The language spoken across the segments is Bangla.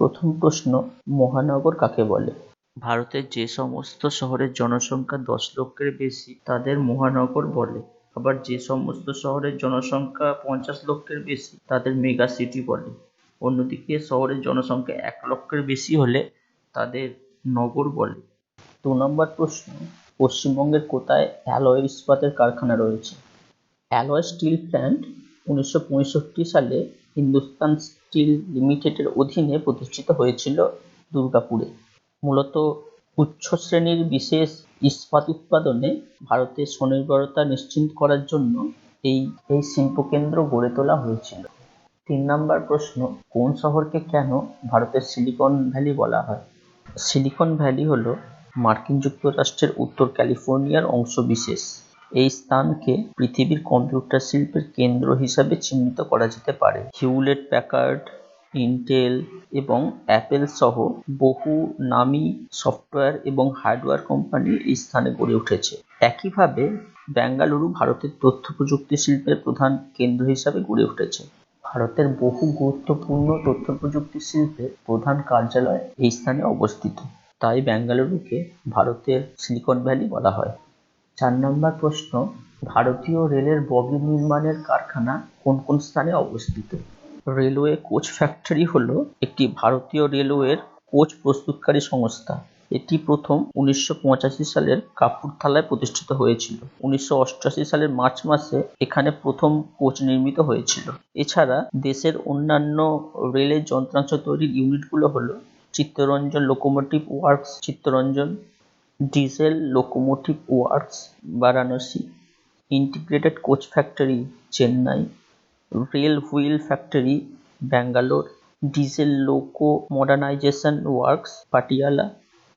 প্রথম প্রশ্ন মহানগর কাকে বলে? ভারতের যে সমস্ত শহরের জনসংখ্যা দশ লক্ষের বেশি তাদের মহানগর বলে। আবার যে সমস্ত শহরের জনসংখ্যা পঞ্চাশ লক্ষের বেশি তাদের মেগা সিটি বলে। অন্যদিকে শহরের জনসংখ্যা এক লক্ষের বেশি হলে তাদের নগর বলে। দু নম্বর প্রশ্ন পশ্চিমবঙ্গের কোথায় অ্যালয় ইস্পাতের কারখানা রয়েছে? অ্যালয় স্টিল প্ল্যান্ট উনিশশো পঁয়ষট্টি সালে হিন্দুস্তান স্টিল লিমিটেডের অধীনে প্রতিষ্ঠিত হয়েছিল দুর্গাপুরে। মূলত উচ্চ শ্রেণির বিশেষ ইস্পাত উৎপাদনে ভারতের স্বনির্ভরতা নিশ্চিত করার জন্য এই এই শিল্পকেন্দ্র গড়ে তোলা হয়েছিল। তিন নম্বর প্রশ্ন, কোন শহরকে কেন ভারতের সিলিকন ভ্যালি বলা হয়? সিলিকন ভ্যালি হলো মার্কিন যুক্তরাষ্ট্রের উত্তর ক্যালিফোর্নিয়ার অংশবিশেষ এই স্থানকে পৃথিবীর কম্পিউটার শিল্পের কেন্দ্র হিসাবে চিহ্নিত করা যেতে পারে। হিউলেট প্যাকার্ড ইন্টেল এবং অ্যাপেল সহ বহু নামী সফটওয়্যার এবং হার্ডওয়্যার কোম্পানি এই স্থানে গড়ে উঠেছে। একইভাবে বেঙ্গালুরু ভারতের তথ্য প্রযুক্তি শিল্পের প্রধান কেন্দ্র হিসাবে গড়ে উঠেছে। ভারতের বহু গুরুত্বপূর্ণ তথ্য প্রযুক্তি শিল্পের প্রধান কার্যালয় এই স্থানে অবস্থিত। তাই বেঙ্গালুরুকে ভারতের সিলিকন ভ্যালি বলা হয়। চার নম্বর প্রশ্ন, ভারতীয় রেলের বগি নির্মাণের কারখানা কোন কোন স্থানে অবস্থিত? রেলওয়ে কোচ ফ্যাক্টরি হলো একটি ভারতীয় রেলওয়ের কোচ প্রস্তুতকারী সংস্থা। এটি প্রথম উনিশশো পঁচাশি সালের কাপুরথালায় প্রতিষ্ঠিত হয়েছিল। উনিশশো অষ্টআশি সালের মার্চ মাসে এখানে প্রথম কোচ নির্মিত হয়েছিল। এছাড়া দেশের অন্যান্য রেলের যন্ত্রাংশ তৈরির ইউনিটগুলো হলো Chittaranjan locomotive works, Chittaranjan diesel locomotive works Varanasi integrated coach factory Chennai rail wheel factory Bangalore diesel loco modernisation works Patiala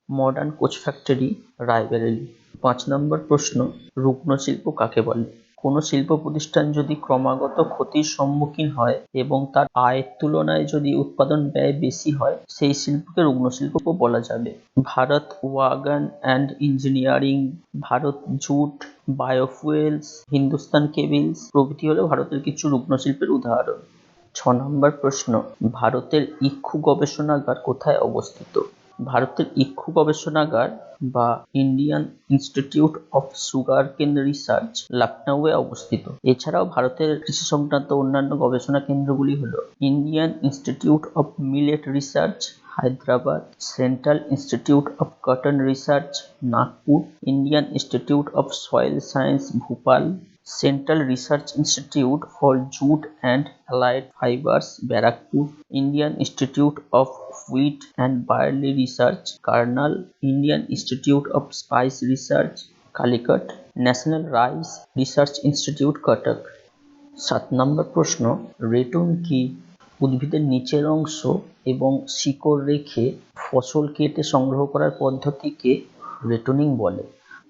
modern coach factory Raebareli পাঁচ নম্বর প্রশ্ন, রুগ্ন শিল্প কাকে বলে? কোনো শিল্প প্রতিষ্ঠান যদি ক্রমাগত ক্ষতির সম্মুখীন হয় এবং তার আয়ের তুলনায় যদি উৎপাদন ব্যয় বেশি হয়, সেই শিল্পকে রুগ্ন শিল্প বলা যাবে। Bharat wagon and engineering, Bharat jute, biofuels, Hindustan cables প্রভৃতি হলো ভারতের কিছু রুগ্ন শিল্পের উদাহরণ। ছ নম্বর প্রশ্ন, ভারতের ইক্ষু গবেষণাগার কোথায় অবস্থিত? ভারতের ইক্ষু গবেষণাগার বা Indian institute of sugar cane research লখনউয়ে অবস্থিত। এছাড়াও ভারতের কৃষি সংক্রান্ত অন্যান্য গবেষণা কেন্দ্রগুলি হল Indian institute of millet research, Hyderabad, central institute of cotton research, Nagpur, Indian institute of soil science, Bhopal central research institute for jute and allied fibres Barrackpore Indian institute of wheat and barley research Karnal Indian institute of spice research Calicut national rice research institute Cuttack সাত নম্বর প্রশ্ন, রেটুন কি? উদ্ভিদের নিচের অংশ এবং শিকড় রেখে ফসল কেটে সংগ্রহ করার পদ্ধতিকে রেটুনিং বলে।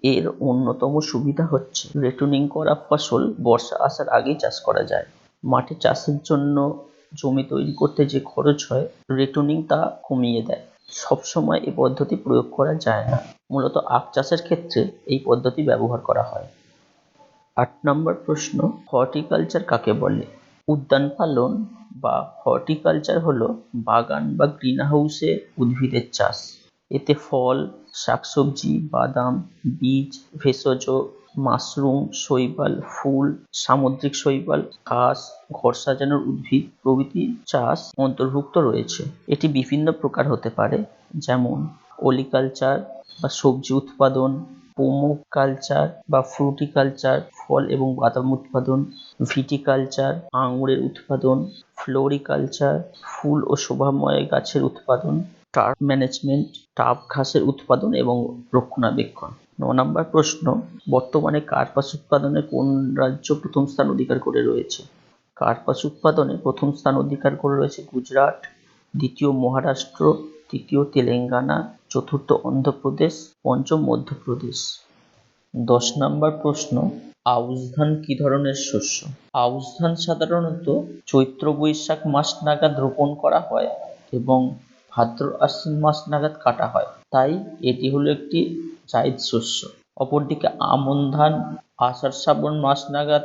এর অন্যতম সুবিধা হচ্ছে রেটুনিং করা ফসল বর্ষা আসার আগেই চাষ করা যায়। মাঠে চাষের জন্য জমি তৈরি করতে যে খরচ হয় রেটুনিং তা কমিয়ে দেয়। সবসময় এই পদ্ধতি প্রয়োগ করা যায় না। মূলত আখ চাষের ক্ষেত্রে এই পদ্ধতি ব্যবহার করা হয়। আট নম্বর প্রশ্ন, হর্টিকালচার কাকে বলে? উদ্যান পালন বা হর্টিকালচার হলো বাগান বা গ্রিনহাউসে উদ্ভিদের চাষ। এতে ফল, শাকসবজি, বাদাম, বীজ, ভেষজ, মাশরুম, শৈবাল, ফুল, সামুদ্রিক শৈবাল, ঘাস, ঘর সাজানোর উদ্ভিদ, প্রভৃতি চাষ অন্তর্ভুক্ত রয়েছে। এটি বিভিন্ন প্রকার হতে পারে, যেমন অলিকালচার বা সবজি উৎপাদন পোমো কালচার বা ফ্রুটিকালচার, ফল এবং বাদাম উৎপাদন, ভিটিকালচার, আঙুরের উৎপাদন, ফ্লোরিকালচার, ফুল ও শোভাময় গাছের উৎপাদন টার্ফ ম্যানেজমেন্ট টাব ঘাসের উৎপাদন এবং রক্ষণাবেক্ষণ। ন নম্বর প্রশ্ন, বর্তমানে কার্পাস উৎপাদনে কোন রাজ্য প্রথম স্থান অধিকার করে রয়েছে? কার্পাস উৎপাদনে প্রথম স্থান অধিকার করে রয়েছে গুজরাট, দ্বিতীয় মহারাষ্ট্র, তৃতীয় তেলেঙ্গানা, চতুর্থ অন্ধ্রপ্রদেশ, পঞ্চম মধ্যপ্রদেশ। দশ নম্বর প্রশ্ন আউশ ধান কি ধরনের শস্য? আউশ ধান সাধারণত চৈত্র বৈশাখ মাস নাগাদ রোপণ করা হয় এবং ভাদ্র আশ্বিন মাস নাগাদ কাটা হয়। তাই এটি হলো একটি জায়দ শস্য। অপরদিকে আমন ধান, আষাঢ় শ্রাবণ মাস নাগাদ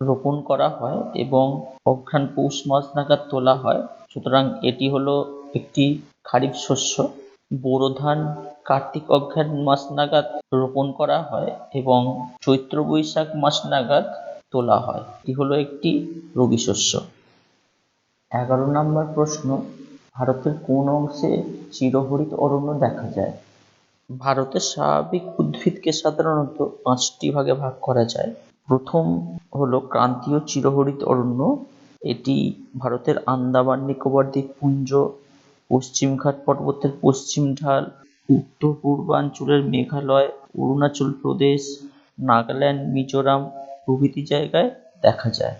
রোপণ করা হয় এবং অঘ্রাণ পৌষ মাস নাগাদ তোলা হয়। সুতরাং এটি হলো একটি খারিফ শস্য। বোরো ধান কার্তিক অগ্রহায়ণ মাস নাগাদ রোপণ করা হয় এবং চৈত্র বৈশাখ মাস নাগাদ তোলা হয়। এটি হলো একটি রবি শস্য। এগারো নম্বর প্রশ্ন ভারতের কোন অংশে চিরহরিত অরণ্য দেখা যায়? ভারতের স্বাভাবিক উদ্ভিদকে সাধারণত পাঁচটি ভাগে ভাগ করা যায়। প্রথম হলো ক্রান্তীয় চিরহরিত অরণ্য। এটি ভারতের আন্দামান, নিকোবর দ্বীপপুঞ্জ পশ্চিমঘাট পর্বতের পশ্চিম ঢাল, উত্তর পূর্বাঞ্চলের মেঘালয়, অরুণাচল প্রদেশ, নাগাল্যান্ড, মিজোরাম প্রভৃতি জায়গায় দেখা যায়।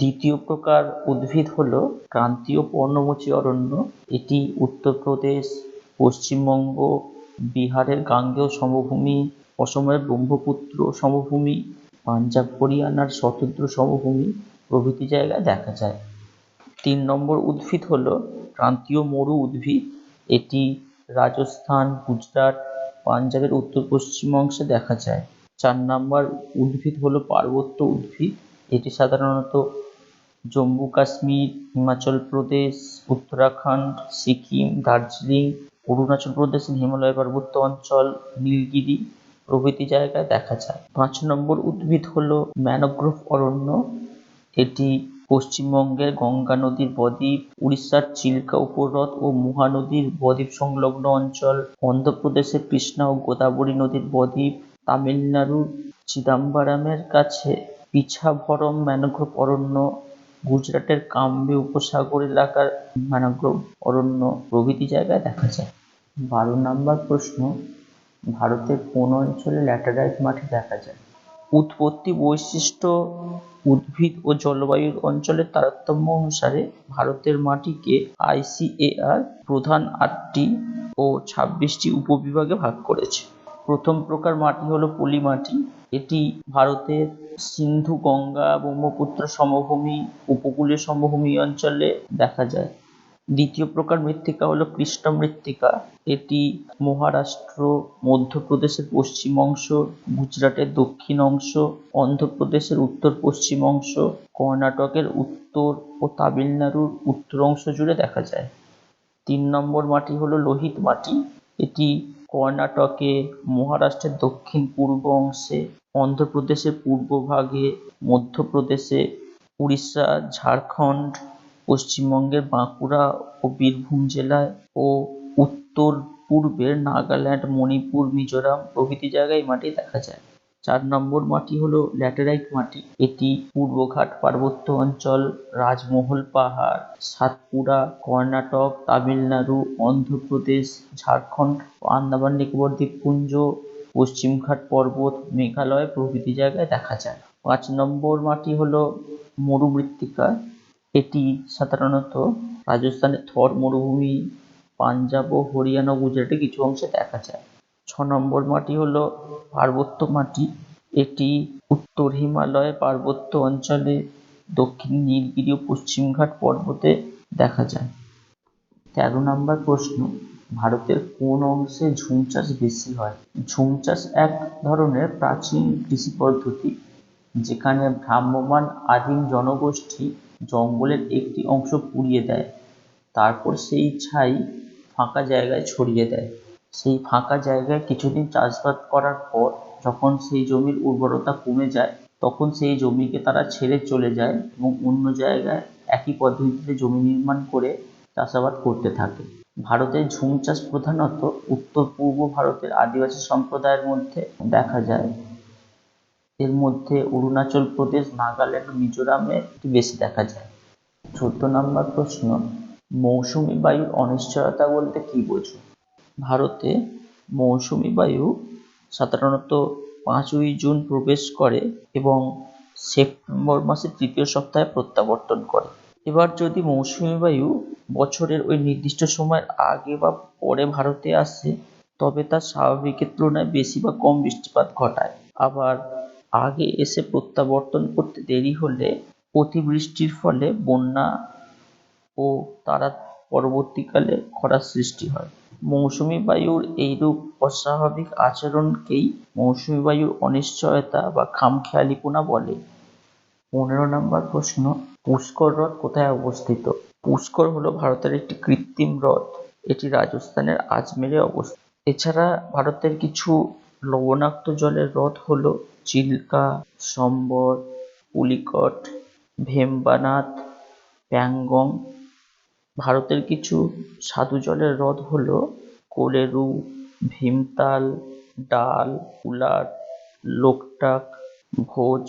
দ্বিতীয় প্রকার উদ্ভিদ হলো ক্রান্তীয় পর্ণমোচী অরণ্য। এটি উত্তরপ্রদেশ, পশ্চিমবঙ্গ, বিহারের গাঙ্গেয় সমভূমি, অসমের ব্রহ্মপুত্র সমভূমি, পাঞ্জাব, হরিয়ানার স্বতন্ত্র সমভূমি প্রভৃতি জায়গায় দেখা যায়। তিন নম্বর উদ্ভিদ হলো ক্রান্তীয় মরু উদ্ভিদ। এটি রাজস্থান, গুজরাট, পাঞ্জাবের উত্তর পশ্চিম অংশে দেখা যায়। চার নম্বর উদ্ভিদ হলো পার্বত্য উদ্ভিদ। এটি সাধারণত জম্মু কাশ্মীর, হিমাচল প্রদেশ, উত্তরাখণ্ড, সিকিম, দার্জিলিং, অরুণাচল প্রদেশের হিমালয় পার্বত্য অঞ্চল, নীলগিরি প্রভৃতি জায়গায় দেখা যায়। পাঁচ নম্বর উদ্ভিদ হলো ম্যানোগ্রোভ অরণ্য। এটি পশ্চিমবঙ্গের গঙ্গা নদীর বদ্বীপ, উড়িষ্যার চিল্কা উপহ্রদ ও মহানদীর বদ্বীপ সংলগ্ন অঞ্চল, অন্ধ্রপ্রদেশের কৃষ্ণা ও গোদাবরী নদীর বদ্বীপ, তামিলনাড়ুর চিদাম্বারামের কাছে পিছাভরম ম্যানোগ্রোভ অরণ্য গুজরাটের কাম্বি উপসাগর এলাকার ম্যানোগ্রোভ অরণ্য প্রভৃতি জায়গায় দেখা যায়। বারো নম্বর প্রশ্ন, ভারতের কোন অঞ্চলে ল্যাটেরাইট মাটি দেখা যায়? উৎপত্তি বৈশিষ্ট্য, উদ্ভিদ ও জলবায়ুর অঞ্চলের তারতম্য অনুসারে ভারতের মাটিকে আইসিএআর প্রধান আটটি ও ছাব্বিশটি উপবিভাগে ভাগ করেছে। প্রথম প্রকার মাটি হলো পলি মাটি এটি ভারতের সিন্ধু গঙ্গা ব্রহ্মপুত্র সমভূমি, উপকূলীয় সমভূমি অঞ্চলে দেখা যায়। দ্বিতীয় প্রকার মৃত্তিকা হলো কৃষ্ণ মৃত্তিকা। এটি মহারাষ্ট্র, মধ্যপ্রদেশের পশ্চিম অংশ, গুজরাটের দক্ষিণ অংশ, অন্ধ্রপ্রদেশের উত্তর পশ্চিম অংশ, কর্ণাটকের উত্তর ও তামিলনাড়ুর উত্তর অংশ জুড়ে দেখা যায়। তিন নম্বর মাটি হলো লোহিত মাটি। এটি কর্ণাটকে, মহারাষ্ট্রের দক্ষিণ পূর্ব অংশে অন্ধ্রপ্রদেশের পূর্বভাগে, মধ্যপ্রদেশে, উড়িষ্যা, ঝাড়খণ্ড, পশ্চিমবঙ্গের বাঁকুড়া ও বীরভূম জেলায় ও উত্তর পূর্বের নাগাল্যান্ড, মণিপুর, মিজোরাম প্রভৃতি জায়গায় এই মাটি দেখা যায়। চার নম্বর মাটি হলো ল্যাটেরাইট মাটি। এটি পূর্বঘাট পার্বত্য অঞ্চল, রাজমহল পাহাড়, সাতপুরা, কর্ণাটক, তামিলনাড়ু, অন্ধ্রপ্রদেশ, ঝাড়খণ্ড ও আন্দামান নিকোবর দ্বীপপুঞ্জ পশ্চিমঘাট পর্বত মেঘালয় প্রভৃতি জায়গায় দেখা যায়। পাঁচ নম্বর মাটি হলো মরুমৃত্তিকা। এটি সাধারণত রাজস্থানের থর মরুভূমি, পাঞ্জাব ও হরিয়ানা গুজরাটে কিছু অংশে দেখা যায়। ছ নম্বর মাটি হলো পার্বত্য মাটি। এটি উত্তর হিমালয় পার্বত্য অঞ্চলে দক্ষিণ নীলগিরি ও পশ্চিমঘাট পর্বতে দেখা যায়। তেরো নম্বর প্রশ্ন ভারতের কোন অংশে ঝুম চাষ বেশি হয়? ঝুম চাষ এক ধরনের প্রাচীন কৃষি পদ্ধতি, যেখানে ভ্রাম্যমাণ আদিম জনগোষ্ঠী জঙ্গলের একটি অংশ পুড়িয়ে দেয়, তারপর সেই ছাই ফাঁকা জায়গায় ছড়িয়ে দেয়। সেই ফাঁকা জায়গায় কিছুদিন চাষবাস করার পর যখন সেই জমির উর্বরতা কমে যায়, তখন সেই জমিকে তারা ছেড়ে চলে যায় এবং অন্য জায়গায় একই পদ্ধতিতে জমি নির্মাণ করে চাষাবাদ করতে থাকে। ভারতের ঝুম চাষ প্রধানত উত্তর পূর্ব ভারতের আদিবাসী সম্প্রদায়ের মধ্যে দেখা যায়। এর মধ্যে অরুণাচল প্রদেশ, নাগাল্যান্ড, মিজোরামে বেশি দেখা যায়। চোদ্দ নম্বর প্রশ্ন, মৌসুমি বায়ুর অনিশ্চয়তা বলতে কি বোঝো? ভারতে মৌসুমি বায়ু সাধারণত পাঁচই জুন প্রবেশ করে এবং সেপ্টেম্বর মাসের তৃতীয় সপ্তাহে প্রত্যাবর্তন করে। এবার যদি মৌসুমি বায়ু বছরের ওই নির্দিষ্ট সময়ের আগে বা পরে ভারতে আসে, তবে তা স্বাভাবিকের তুলনায় বেশি বা কম বৃষ্টিপাত ঘটায়। আবার আগে এসে প্রত্যাবর্তন করতে দেরি হলে অতিবৃষ্টির ফলে বন্যা ও তারা পরবর্তীকালে খরার সৃষ্টি হয়। মৌসুমি বায়ুর এইরূপ অস্বাভাবিক আচরণকেই মৌসুমি বায়ুর অনিশ্চয়তা বা খামখেয়ালিপনা বলে। পনেরো নম্বর প্রশ্ন পুষ্কর হ্রদ কোথায় অবস্থিত? পুষ্কর হলো ভারতের একটি কৃত্রিম হ্রদ। এটি রাজস্থানের আজমেরে অবস্থিত। এছাড়া ভারতের কিছু লবণাক্ত জলের হ্রদ হলো চিল্কা, সম্বর, পুলিকট ভেম্বানাদ প্যাংগং। ভারতের কিছু স্বাদু জলের হ্রদ হলো কোলেরু, ভীমতাল, ডাল, উলার, লোকটাক, ভোজ।